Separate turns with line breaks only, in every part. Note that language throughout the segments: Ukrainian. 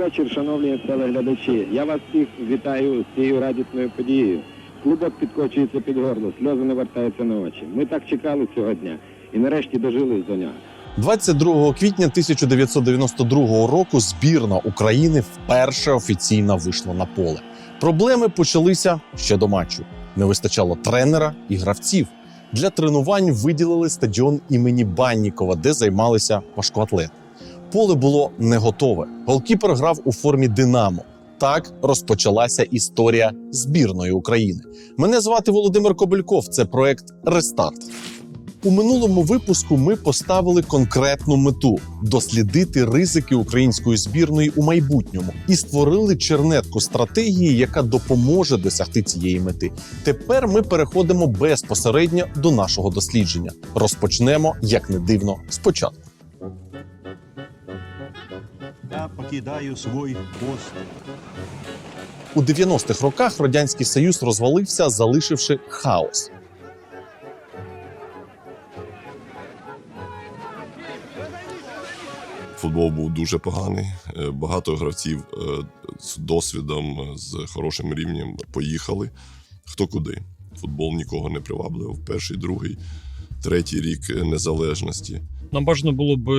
вечір, шановні телеглядачі. Я вас всіх вітаю з цією радісною подією. Клубок підкочується під горло, сльози не вертаються на очі. Ми так чекали цього дня і нарешті дожились до нього.
22 квітня 1992 року збірна України вперше офіційно вийшла на поле. Проблеми почалися ще до матчу. Не вистачало тренера і гравців. Для тренувань виділили стадіон імені Баннікова, де займалися важкоатлети. Поле було не готове. Голкіпер грав у формі Динамо. Так розпочалася історія збірної України. Мене звати Володимир Кобельков. Це проект Рестарт. У минулому випуску ми поставили конкретну мету дослідити ризики української збірної у майбутньому і створили чернетку стратегії, яка допоможе досягти цієї мети. Тепер ми переходимо безпосередньо до нашого дослідження. Розпочнемо, як не дивно, спочатку.
Я покидаю свой пост.
У 90-х роках радянський союз розвалився, залишивши хаос.
Футбол був дуже поганий. Е, Багато гравців е, з досвідом, е, з хорошим рівнем поїхали. Хто куди. Футбол нікого не приваблював. Перший, другий, третій рік незалежності.
Нам бажано було би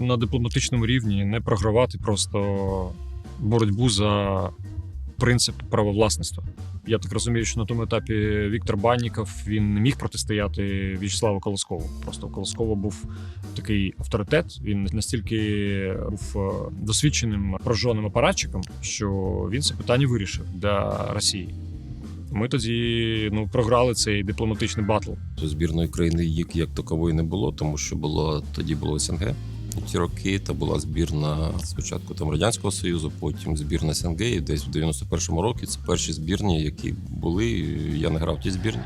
на дипломатичному рівні не програвати просто боротьбу за принцип правовласництва. Я так розумію, що на тому етапі Віктор Банніков він не міг протистояти В'ячеславу Колоскову. Просто у Колоскова був такий авторитет. Він настільки був е, досвідченим прожженим апаратчиком, що він це питання вирішив для Росії. Ми тоді ну програли цей дипломатичний батл.
Збірної країни як, як такової не було, тому що було тоді було СНГ. Ті роки та була збірна спочатку там радянського союзу, потім збірна СНГ. І десь в 91-му році це перші збірні, які були. Я не грав в тій збірні.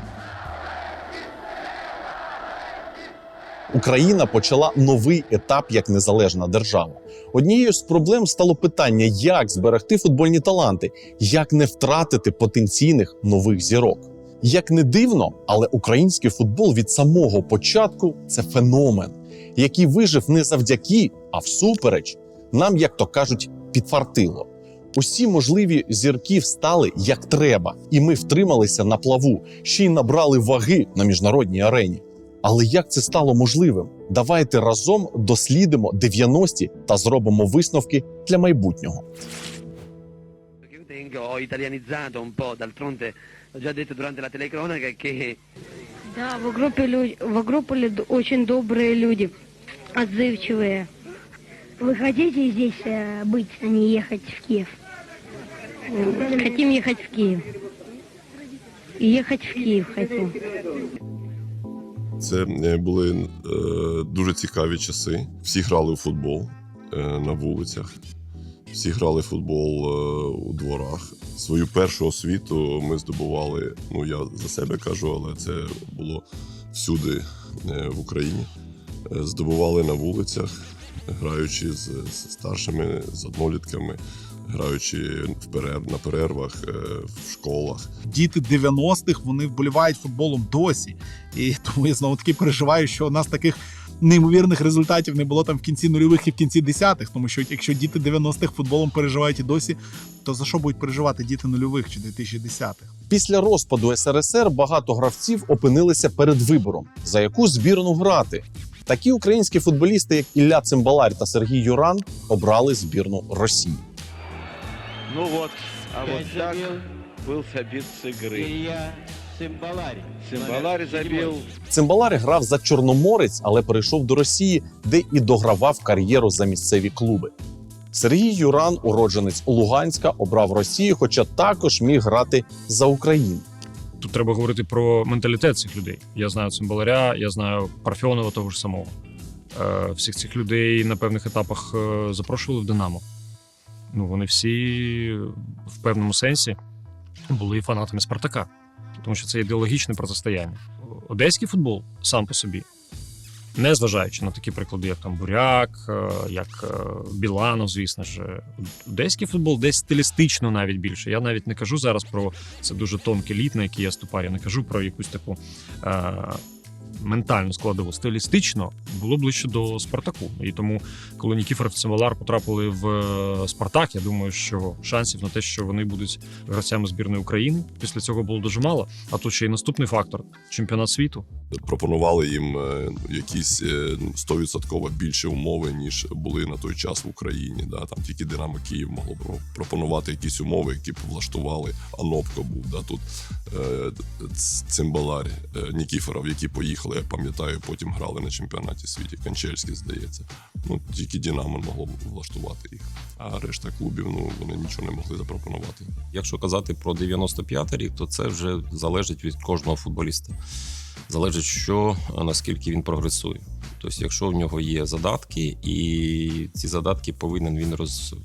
Україна почала новий етап як незалежна держава. Однією з проблем стало питання, як зберегти футбольні таланти, як не втратити потенційних нових зірок. Як не дивно, але український футбол від самого початку це феномен, який вижив не завдяки, а всупереч. Нам, як то кажуть, підфартило. Усі можливі зірки встали як треба, і ми втрималися на плаву, ще й набрали ваги на міжнародній арені. Але як це стало можливим? Давайте разом дослідимо 90-ті та зробимо висновки для майбутнього.
Perché io tengo, ho italianizzato un po', d'altronde l'ho già detto durante la telecronaca che
Да, в группе, лю- в группе лю- очень добрые люди, отзывчивые. Вы хотите здесь э, быть, а не ехать в Киев? М, Хотим ехать в Киев. Ехать в Киев хотим.
Це е, були е, дуже цікаві часи. Всі грали у футбол е, на вулицях, всі грали в футбол у дворах. Свою першу освіту ми здобували. Ну я за себе кажу, але це було всюди в Україні. Здобували на вулицях, граючи з старшими, з однолітками, граючи в перерв, на перервах е, в школах.
діти 90-х вони вболівають футболом досі. І тому я знову таки переживаю, що у нас таких неймовірних результатів не було там в кінці нульових і в кінці десятих. Тому що якщо діти 90-х футболом переживають і досі, то за що будуть переживати діти нульових чи 2010-х?
Після розпаду СРСР багато гравців опинилися перед вибором, за яку збірну грати. Такі українські футболісти, як Ілля Цимбаларь та Сергій Юран, обрали збірну Росії.
Ну вот, а вот так был забит с игры. Цимбаларь забил.
Цимбалар грав за Чорноморець, але перейшов до Росії, де і догравав кар'єру за місцеві клуби. Сергій Юран, уродженець Луганська, обрав Росію, хоча також міг грати за Україну.
Тут треба говорити про менталітет цих людей. Я знаю Цимбаларя, я знаю Парфьонова того ж самого. Е, всіх цих людей на певних етапах е, запрошували в Динамо. Ну, вони всі в певному сенсі були фанатами Спартака, тому що це ідеологічне протистояння. Одеський футбол сам по собі, не зважаючи на такі приклади, як там Буряк, е, як е, Біланов, звісно ж, е, одеський футбол десь стилістично навіть більше. Я навіть не кажу зараз про це дуже тонкий лід, на який я ступаю. Я не кажу про якусь таку е, ментальну складову стилістично було ближче до Спартаку. І тому, коли Нікіфоров і Цимбалар потрапили в е, Спартак, я думаю, що шансів на те, що вони будуть гравцями збірної України, після цього було дуже мало. А тут ще й наступний фактор чемпіонат світу.
Пропонували їм е, якісь е, 100% більші умови, ніж були на той час в Україні. Да? Там тільки Динамо Київ могло пропонувати якісь умови, які б влаштували. Анопко був да? тут Цимбалар, Нікіфоров, які поїхали, я пам'ятаю, потім грали на чемпіонаті світу. Кончельський, здається. Ну, тільки Динамо могло влаштувати їх. А решта клубів ну, вони нічого не могли запропонувати.
Якщо казати про 95 рік, то це вже залежить від кожного футболіста. Залежить, що наскільки він прогресує. Тобто, якщо в нього є задатки, і ці задатки повинен він роз,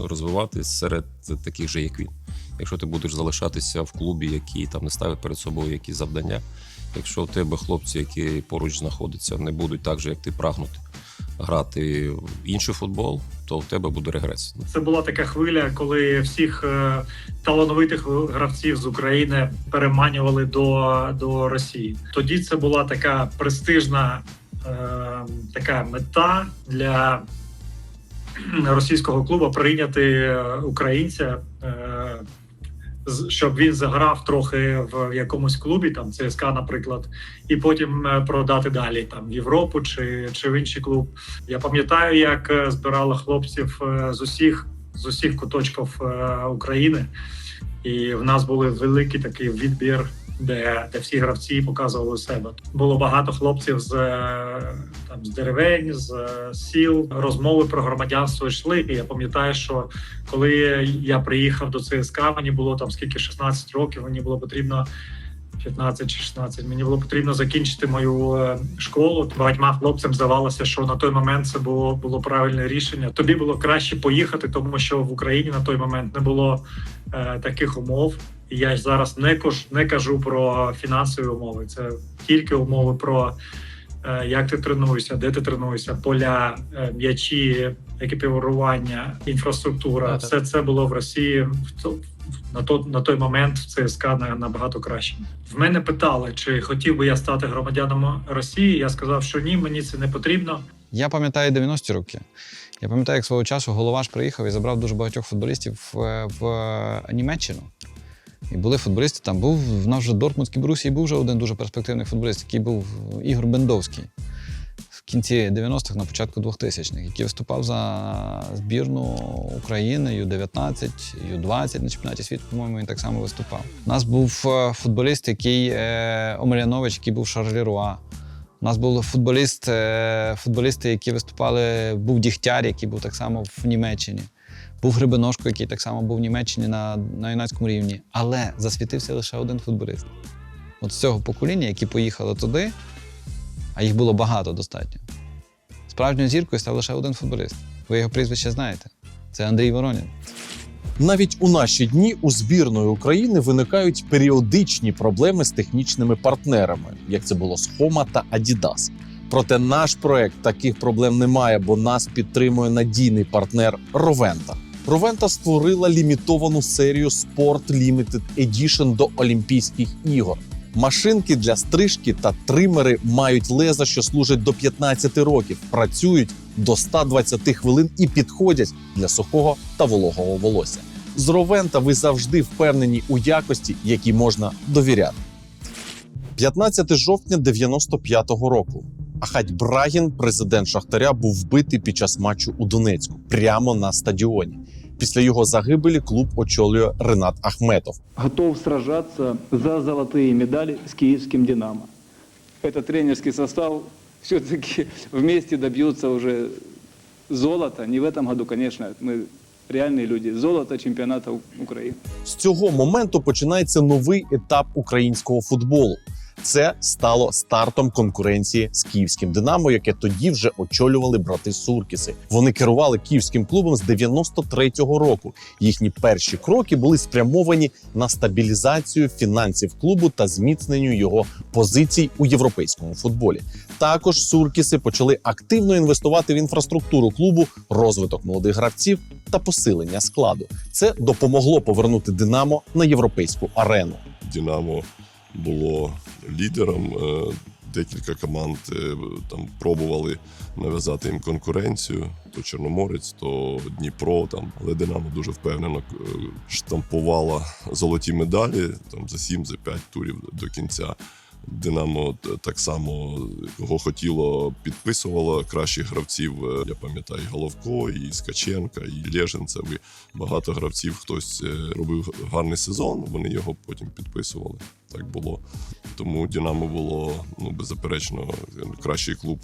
розвивати серед таких же, як він. Якщо ти будеш залишатися в клубі, який там не ставить перед собою якісь завдання, якщо в тебе хлопці, які поруч знаходяться, не будуть так же, як ти прагнути грати в інший футбол, то в тебе буде регрес.
Це була така хвиля, коли всіх е, талановитих гравців з України переманювали до, до Росії. Тоді це була така престижна е, така мета для російського клубу прийняти е, українця. Щоб він заграв трохи в якомусь клубі, там ЦСКА, наприклад, і потім е, продати далі там в Європу чи, чи в інший клуб. Я пам'ятаю, як е, збирали хлопців е, з усіх з усіх куточків України, і в нас були великий такий відбір, де, де всі гравці показували себе. Було багато хлопців з з деревень, з е, сіл. Розмови про громадянство йшли. І я пам'ятаю, що коли я приїхав до ЦСКА, мені було там скільки 16 років, мені було потрібно 15 чи 16. Мені було потрібно закінчити мою е, школу. Багатьма хлопцям здавалося, що на той момент це було було правильне рішення. Тобі було краще поїхати, тому що в Україні на той момент не було е, таких умов. Я зараз не кож не кажу про фінансові умови. Це тільки умови про як ти тренуєшся, де ти тренуєшся, поля, е, м'ячі, екіпірування, інфраструктура.
Так, так.
Все це було в Росії в то- на то на той момент в ЦСКА набагато краще. В мене питали, чи хотів би я стати громадянином Росії. Я сказав, що ні, мені це не потрібно.
Я пам'ятаю 90-ті роки. Я пам'ятаю, як свого часу Головаш приїхав і забрав дуже багатьох футболістів в, в Німеччину. І були футболісти, там був в нас вже Дортмундській Брусі був вже один дуже перспективний футболіст, який був Ігор Бендовський в кінці 90-х, на початку 2000-х, який виступав за збірну України Ю-19, Ю-20 на чемпіонаті світу, по-моєму, він так само виступав. У нас був е, футболіст, який е, Омелянович, який був Шарлі Руа. У нас був футболіст, е, футболісти, які виступали, був Дігтяр, який був так само в Німеччині. Був Грибиношко, який так само був в Німеччині на, на юнацькому рівні. Але засвітився лише один футболіст. От з цього покоління, які поїхали туди, а їх було багато достатньо. Справжньою зіркою став лише один футболіст. Ви його прізвище знаєте. Це Андрій Воронін.
Навіть у наші дні у збірної України виникають періодичні проблеми з технічними партнерами, як це було з Хома та Adidas. Проте наш проект таких проблем не має, бо нас підтримує надійний партнер Ровента. Ровента створила лімітовану серію Sport Limited Edition до Олімпійських ігор. Машинки для стрижки та тримери мають леза, що служать до 15 років, працюють до 120 хвилин і підходять для сухого та вологого волосся. З Ровента ви завжди впевнені у якості, якій можна довіряти. 15 жовтня 95-го року. Ахать Брагін, президент Шахтаря, був вбитий під час матчу у Донецьку прямо на стадіоні. Після його загибелі клуб очолює Ренат Ахметов.
готов сражаться за золотые медали с киевским «Динамо». Этот тренерский состав все-таки вместе добьются уже золота. Не в этом году, конечно, мы реальные люди. Золото чемпионата У- Украины.
З цього моменту починається новий етап українського футболу. Це стало стартом конкуренції з київським Динамо, яке тоді вже очолювали брати Суркіси. Вони керували київським клубом з 93-го року. Їхні перші кроки були спрямовані на стабілізацію фінансів клубу та зміцненню його позицій у європейському футболі. Також Суркіси почали активно інвестувати в інфраструктуру клубу, розвиток молодих гравців та посилення складу. Це допомогло повернути Динамо на європейську арену.
Динамо було лідером е, декілька команд е, там пробували нав'язати їм конкуренцію. То Чорноморець, то Дніпро. Там. Але Динамо дуже впевнено е, штампувала золоті медалі там, за 7 за 5 турів до кінця. Динамо так само кого хотіло, підписувало кращих гравців. Я пам'ятаю, і Головко, і Скаченка, і Лєженцев. Багато гравців хтось робив гарний сезон. Вони його потім підписували. Так було. Тому Динамо було ну беззаперечно кращий клуб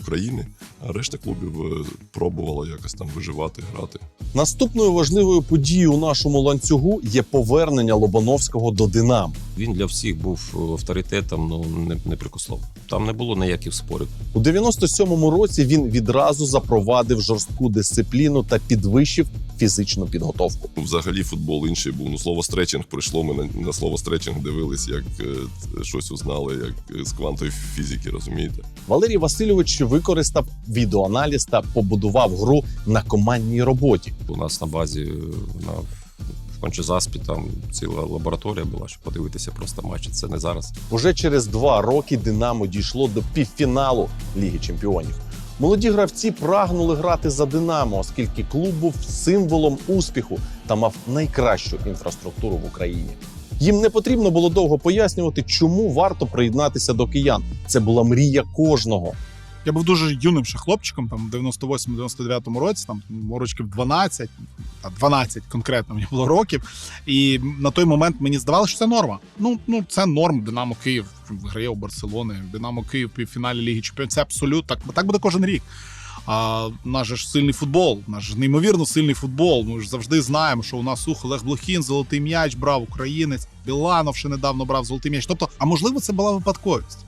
України. А решта клубів е, пробувала якось там виживати, грати.
Наступною важливою подією у нашому ланцюгу є повернення Лобановського до Динамо.
Він для всіх був авторитетом, ну не, не прикослов. Там не було ніяких спорів.
У 97-му році він відразу запровадив жорстку дисципліну та підвищив фізичну підготовку.
Взагалі футбол інший був. Ну, слово стретчинг прийшло. Ми на, на слово стретчинг дивились, як е, щось узнали, як з квантової фізики, розумієте?
Валерій Васильович використав відеоаналіз та побудував гру на командній роботі.
У нас на базі е, на в Кончезаспі там ціла лабораторія була, щоб подивитися просто матчі. Це не зараз.
Уже через два роки Динамо дійшло до півфіналу Ліги Чемпіонів. Молоді гравці прагнули грати за Динамо, оскільки клуб був символом успіху та мав найкращу інфраструктуру в Україні. Їм не потрібно було довго пояснювати, чому варто приєднатися до киян. Це була мрія кожного.
Я був дуже юним ще хлопчиком, там в 98-99 році, там років 12, та 12 конкретно мені було років. І на той момент мені здавалося, що це норма. Ну, ну це норм. Динамо Київ виграє у Барселони, Динамо Київ півфіналі Ліги Чемпіонів. Це абсолютно так, так буде кожен рік. А у нас же ж сильний футбол, у нас ж неймовірно сильний футбол. Ми ж завжди знаємо, що у нас ух Олег Блохін, золотий м'яч брав українець, Біланов ще недавно брав золотий м'яч. Тобто, а можливо, це була випадковість.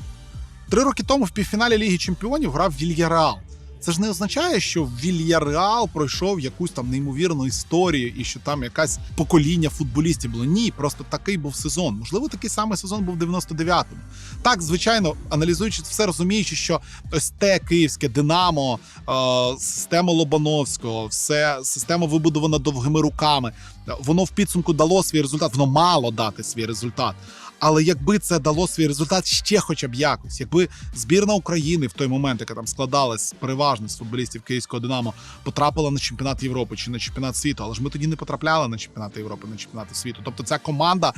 Три роки тому в півфіналі Ліги Чемпіонів грав Вільяреал. Це ж не означає, що Вільяреал пройшов якусь там неймовірну історію і що там якась покоління футболістів було. Ні, просто такий був сезон. Можливо, такий самий сезон був в 99-му. Так, звичайно, аналізуючи все, розуміючи, що ось те київське Динамо, е, система Лобановського, все система вибудована довгими руками. Воно в підсумку дало свій результат. Воно мало дати свій результат. Але якби це дало свій результат ще хоча б якось, якби збірна України в той момент, яка там складалась переважно з футболістів київського Динамо, потрапила на чемпіонат Європи чи на чемпіонат світу, але ж ми тоді не потрапляли на чемпіонат Європи, на чемпіонат світу. Тобто ця команда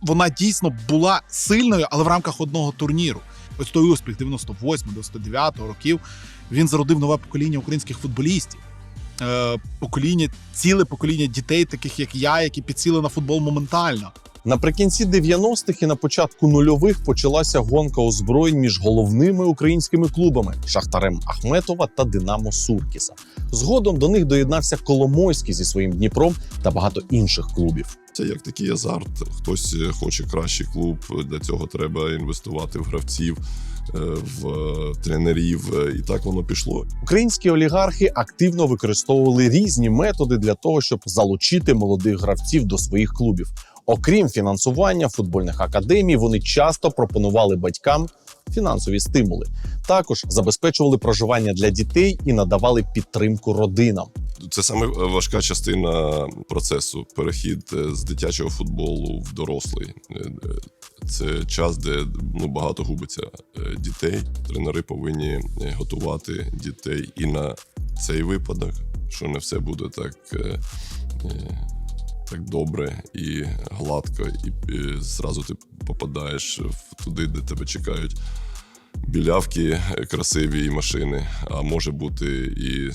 вона дійсно була сильною, але в рамках одного турніру. Ось той успіх 98-99 років він зародив нове покоління українських футболістів. Е, покоління, ціле покоління дітей, таких як я, які підсіли на футбол моментально.
Наприкінці 90-х і на початку нульових почалася гонка озброєнь між головними українськими клубами Шахтарем Ахметова та Динамо Суркіса. Згодом до них доєднався Коломойський зі своїм Дніпром та багато інших клубів.
Це як такий азарт. Хтось е, хоче кращий клуб. Для цього треба інвестувати в гравців, е, в е, тренерів. І так воно пішло.
Українські олігархи активно використовували різні методи для того, щоб залучити молодих гравців до своїх клубів. Окрім фінансування футбольних академій, вони часто пропонували батькам фінансові стимули. Також забезпечували проживання для дітей і надавали підтримку родинам.
Це саме важка частина процесу перехід е, з дитячого футболу в дорослий. Е, е, Це час, де ну багато губиться е, дітей. Тренери повинні е, готувати дітей і на цей випадок, що не все буде так. Так добре і гладко, і, і зразу ти попадаєш туди, де тебе чекають білявки е, красиві і машини. А може бути і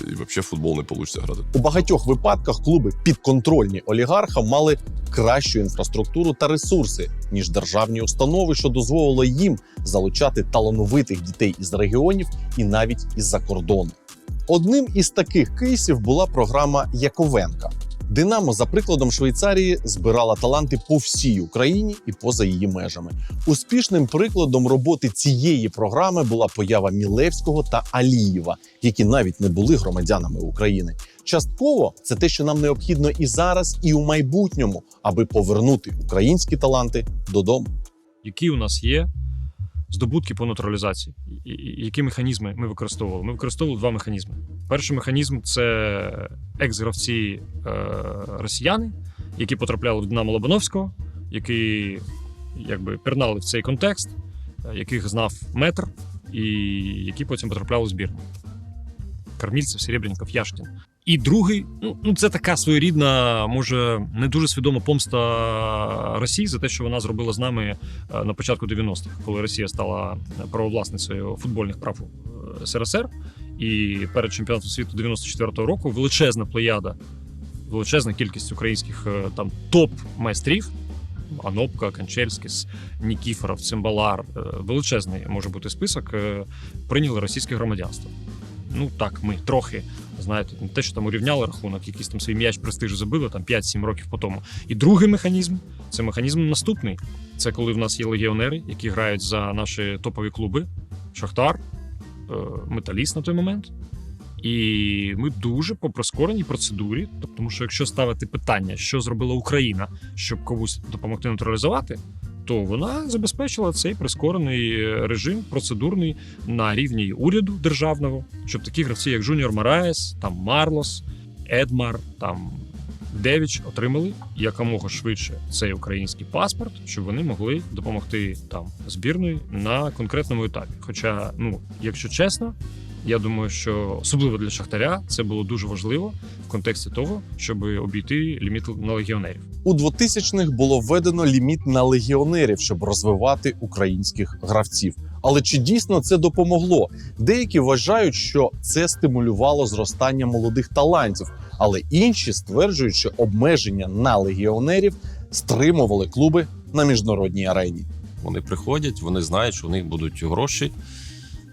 і взагалі футбол не вийде грати.
У багатьох випадках клуби підконтрольні олігархам мали кращу інфраструктуру та ресурси ніж державні установи, що дозволило їм залучати талановитих дітей із регіонів і навіть із-за кордону. Одним із таких кейсів була програма Яковенка. Динамо, за прикладом Швейцарії, збирала таланти по всій Україні і поза її межами. Успішним прикладом роботи цієї програми була поява Мілевського та Алієва, які навіть не були громадянами України. Частково це те, що нам необхідно і зараз, і у майбутньому, аби повернути українські таланти додому.
Які у нас є здобутки по натуралізації? Які механізми ми використовували? Ми використовували два механізми. Перший механізм це екс-гравці е, росіяни, які потрапляли в Динамо Лобановського, які якби пірнали в цей контекст, е, яких знав метр, і які потім потрапляли в збірну. Кармільцев, Серебренников, Яшкін. І другий, ну, ну це така своєрідна, може, не дуже свідома помста Росії за те, що вона зробила з нами е, на початку 90-х, коли Росія стала правовласницею футбольних прав е, СРСР. І перед чемпіонатом світу 94-го року величезна плеяда, величезна кількість українських е, там топ-майстрів. Анопка, Канчельськіс, Нікіфоров, Цимбалар, е, величезний може бути список, е, прийняли російське громадянство. Ну так, ми трохи, знаєте, не те, що там урівняли рахунок, якийсь там свій м'яч престижу забили там 5-7 років по тому. І другий механізм це механізм наступний. Це коли в нас є легіонери, які грають за наші топові клуби, Шахтар, е, Металіст на той момент. І ми дуже по прискореній процедурі. Тобто, Тому що якщо ставити питання, що зробила Україна, щоб комусь допомогти нейтралізувати, то вона забезпечила цей прискорений режим процедурний на рівні уряду державного, щоб такі гравці, як Жуніор Мараєс, там Марлос, Едмар, там Девіч отримали якомога швидше цей український паспорт, щоб вони могли допомогти там збірної на конкретному етапі. Хоча, ну, якщо чесно, я думаю, що особливо для Шахтаря це було дуже важливо в контексті того, щоб обійти ліміт на легіонерів.
У 2000-х було введено ліміт на легіонерів, щоб розвивати українських гравців. Але чи дійсно це допомогло? Деякі вважають, що це стимулювало зростання молодих талантів, але інші стверджують, що обмеження на легіонерів стримували клуби на міжнародній арені.
Вони приходять, вони знають, що у них будуть гроші,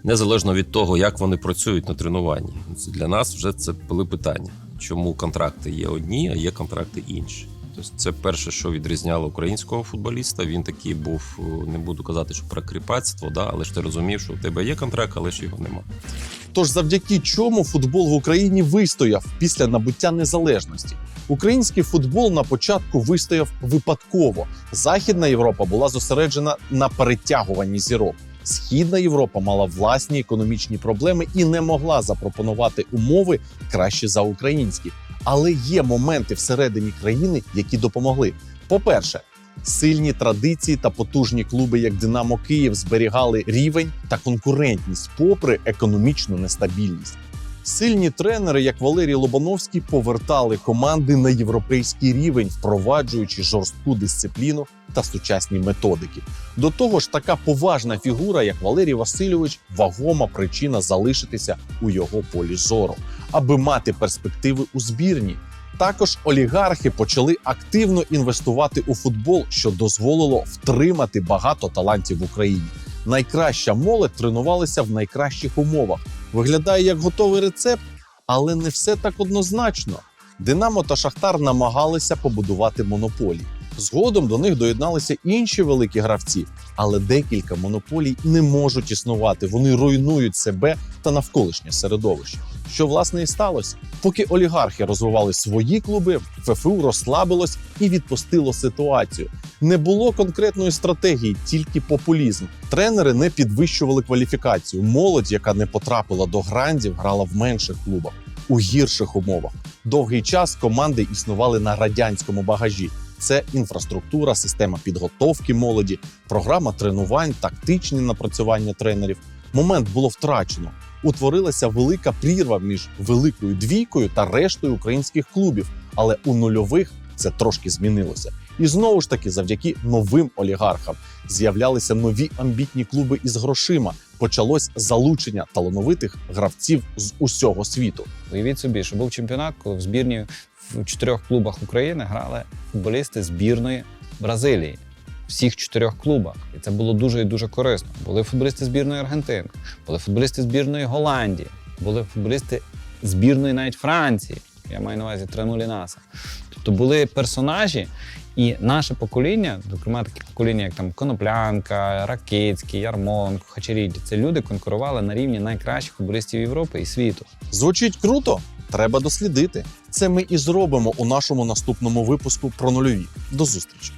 незалежно від того, як вони працюють на тренуванні. Для нас вже це були питання, чому контракти є одні, а є контракти інші. Тобто це перше, що відрізняло українського футболіста. Він такий був, не буду казати, що про кріпацтво, да, але ж ти розумів, що у тебе є контракт, але ж його нема.
Тож завдяки чому футбол в Україні вистояв після набуття незалежності. Український футбол на початку вистояв випадково. Західна Європа була зосереджена на перетягуванні зірок. Східна Європа мала власні економічні проблеми і не могла запропонувати умови краще за українські. Але є моменти всередині країни, які допомогли. По-перше, сильні традиції та потужні клуби, як Динамо Київ, зберігали рівень та конкурентність попри економічну нестабільність. Сильні тренери, як Валерій Лобановський, повертали команди на європейський рівень, впроваджуючи жорстку дисципліну та сучасні методики. До того ж, така поважна фігура, як Валерій Васильович, вагома причина залишитися у його полі зору, аби мати перспективи у збірні. Також олігархи почали активно інвестувати у футбол, що дозволило втримати багато талантів в Україні. Найкраща молодь тренувалася в найкращих умовах. Виглядає як готовий рецепт, але не все так однозначно. Динамо та Шахтар намагалися побудувати монополії. Згодом до них доєдналися інші великі гравці, але декілька монополій не можуть існувати. Вони руйнують себе та навколишнє середовище. Що власне і сталося? Поки олігархи розвивали свої клуби, ФФУ розслабилось і відпустило ситуацію. Не було конкретної стратегії, тільки популізм. Тренери не підвищували кваліфікацію. Молодь, яка не потрапила до грандів, грала в менших клубах у гірших умовах. Довгий час команди існували на радянському багажі. Це інфраструктура, система підготовки молоді, програма тренувань, тактичні напрацювання тренерів. Момент було втрачено. Утворилася велика прірва між великою двійкою та рештою українських клубів. Але у нульових це трошки змінилося. І знову ж таки, завдяки новим олігархам з'являлися нові амбітні клуби із грошима. Почалось залучення талановитих гравців з усього світу.
Уявіть собі, що був чемпіонат, коли в збірні в чотирьох клубах України грали футболісти збірної Бразилії. Всіх чотирьох клубах. І це було дуже і дуже корисно. Були футболісти збірної Аргентини, були футболісти збірної Голландії, були футболісти збірної навіть Франції. Я маю на увазі Трену Лінаса. Тобто були персонажі, і наше покоління, зокрема такі покоління, як там Коноплянка, Ракицький, Ярмоленко, Хачеріді, це люди конкурували на рівні найкращих футболістів Європи і світу.
Звучить круто? Треба дослідити. Це ми і зробимо у нашому наступному випуску про нульові. До зустрічі!